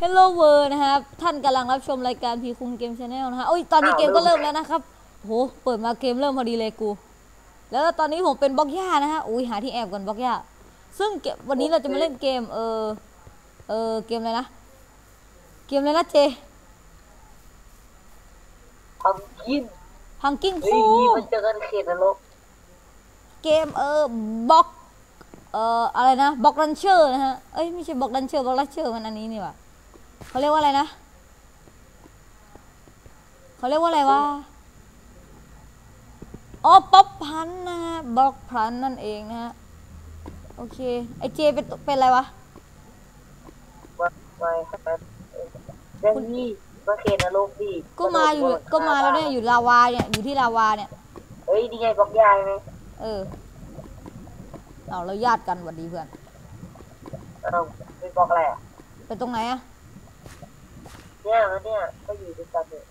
Hello World นะครับ ท่านกำลังรับชมรายการพีคุงเกมชาแนลนะฮะโอ้ยตอนนี้เกมก็เริ่มแล้วนะครับโหเปิดมาเกมเริ่มพอดีเลยกู แล้วตอนนี้ผมเป็นบล็อกย่านะฮะอุ้ยหาที่แอบก่อนบล็อกย่าซึ่งเกมวันนี้เราจะมาเล่นเกมเออเออเกมอะไรนะ เกมอะไรนะเจทำกินพังกิ้งเฮ้ยคูนี่มันเจอกันเขตนรกเกมเออบล็อกเอ่ออะไรนะบล็อกรันเชอร์นะฮะ เอ้ยไม่ใช่บล็อกรันเชอร์บล็อกรันเชอร์มันอันนี้นี่หว่า เขาเรียกว่าอะไรนะเขาเรียกว่าอะไรวะอ๋อป๊อปพันนะฮะบล็อกพันนั่นเองนะฮะโอเคไอเจเป็นเป็นอะไรวะว่าไม่ครับเรื่องนี้มาเขตนรกดิก็มาอยู่ก็มาแล้วเนี่ยอยู่ลาวาเนี่ยอยู่ที่ลาวาเนี่ยเฮ้ยนี่ไงบอกยายไหมเออเอาเราญาติกันหวัดดีเพื่อนเอ้าเป็นบอกอะไรอะเป็นตรงไหนอะ เนี่ยแล้วเนี่ยก็อยู่ด้วยกันเนี่ย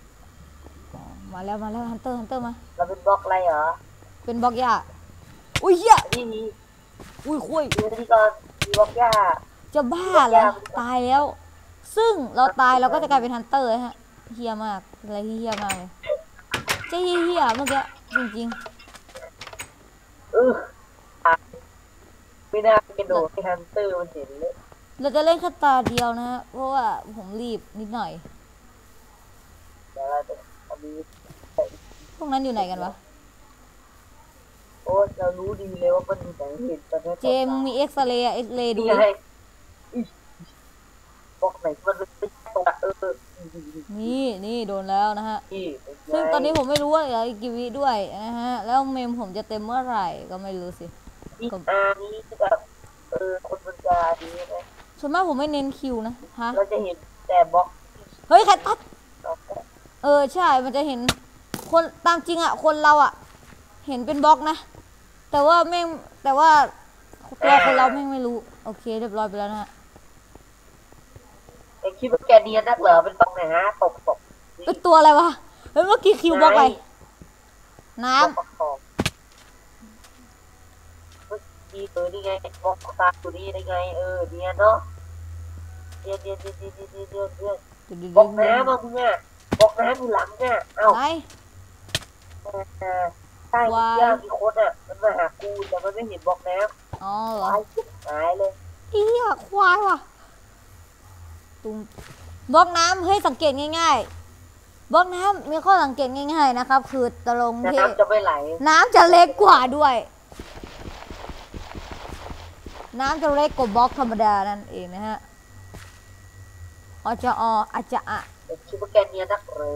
อ๋อมาแล้วมาแล้วฮันเตอร์ฮันเตอร์มา เราเป็นบล็อกอะไรเหรอ เป็นบล็อกย่าอุ้ยเหี้ยนี่นี่อุ้ยคุยดูที่ก่อนมีบล็อกยาจะบ้าเหรอตายแล้ว ซึ่งเราตายเราก็จะกลายเป็นฮันเตอร์ฮะเฮียมากอะไรที่เฮียมากเลยเจะเฮียๆเมื่อกี้จริงเอออะไม่น่ากระโดดให้ฮันเตอร์มันเห็นเลยๆ เราจะเล่นแค่ตาเดียวนะฮะเพราะว่าผมรีบนิดหน่อยเดี๋ยวเราจะทำนี้พวกนั้นอยู่ไหนกันวะ โอ้เรารู้ดีเลยว่ามันมีแสงเห็นตอนนี้เจมงมีเอ็กซเรย์เอ็กซเรย์ดูนี่ดิไงอุ๊ยบล็อกไหนมันเป็นตรงอะเออนี่นี่โดนแล้วนะฮะนี่ซึ่งตอนนี้ผมไม่รู้ว่าเหลืออีกกี่วิด้วยนะฮะ แล้วเมมผมจะเต็มเมื่อไหร่ก็ไม่รู้สินี่อานี้คือแบบเออคนมันจะดีนะ ส่วนมากผมไม่เน้นคิวนะฮะเราจะเห็นแต่บล็อกเฮ้ยใครตัดเราก็เออใช่มันจะเห็นคนตามจริงอะคนเราอะเห็นเป็นบล็อกนะ แต่ว่าแม่งแต่ว่าตัวคนเราแม่งไม่รู้ โอเคเรียบร้อยไปแล้วนะฮะไอคิดว่าแกเนียนนักเหรอเป็นบล็อกไหนฮะตกตกเป็นตัวอะไรวะเฮ้ยเมื่อกี้คิวบล็อกอะไรน้บล็อ กี้เออนี่ไงบล็อกตาตัวนี้ได้ไงเออเนียนเนาะเนียนเนียนเนียนเนียนเนียนเนียนเนียนเนียนำดึ๊ดบล็อกน้ำมามึงอะบล็อกน้ำอยู่หลังเนี่ยเอ้าไหนใช่ยามีโคนอะมันมาหากูแต่มันไม่เห็นบล็อกน้ำอ๋อเหรอตายชิบหายเลยอีอะควายว่ะตุ้มบล็อกน้ำเฮ้ยสังเกตง่ายๆบล็อกน้ำมีข้อสังเกตง่ายๆนะครับ คือตรงที่น้ำจะไม่ไหล น้ำจะเล็กกว่าด้วย น้ำจะเล็กกว่าบล็อกธรรมดานั่นเองนะฮะอจะออาจจะอะแต่คิดว่าแกเนียนนักเหรอ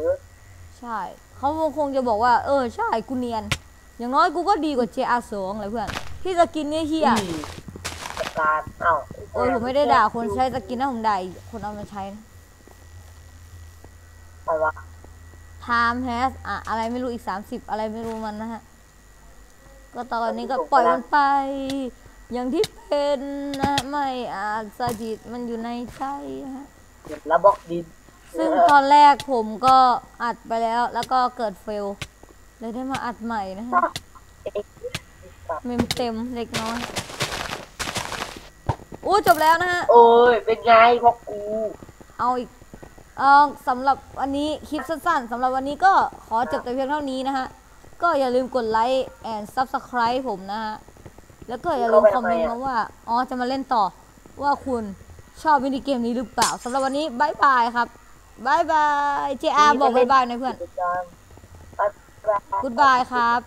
ใช่ เขาคงจะบอกว่า เออ ใช่ กูเนียน อย่างน้อยกูก็ดีกว่า JR สองเลยเพื่อน ที่สกินเนี่ยเฮียอืมจัดการเอ้าโอ้ยผมไม่ได้ด่าคนใช้สกินนะผมด่าอีกคนเอามาใช้นะใครวะ time has อะอะไรไม่รู้อีก30อะไรไม่รู้มันนะฮะ ก็ตอนนี้ก็ปล่อยมันไป อย่างที่เป็นนะไม่อาจสะดิดมันอยู่ในใจนะฮะเก็บแล้วบล็อกดิน ซึ่งตอนแรกผมก็อัดไปแล้ว แล้วก็เกิดเฟลเลยได้มาอัดใหม่นะฮะเมมเต็มเล็กน้อยอู้จบแล้วนะฮะ โอ้ย เป็นไงพวกกู เอาอีก เออสำหรับวันนี้คลิปสั้นๆสำหรับวันนี้ก็ขอจบแต่เพียงเท่านี้นะฮะ ก็อย่าลืมกดไลค์ and subscribe ผมนะฮะ แล้วก็อย่าลืมคอมเมนต์มาว่า อ๋อ จะมาเล่นต่อ ว่าคุณชอบมินิเกมนี้หรือเปล่าสำหรับวันนี้บายบายครับบายบาย JR บอกบายบายหนะเพื่อนกิจกรรมบ๊ายบาย Goodbye ครับ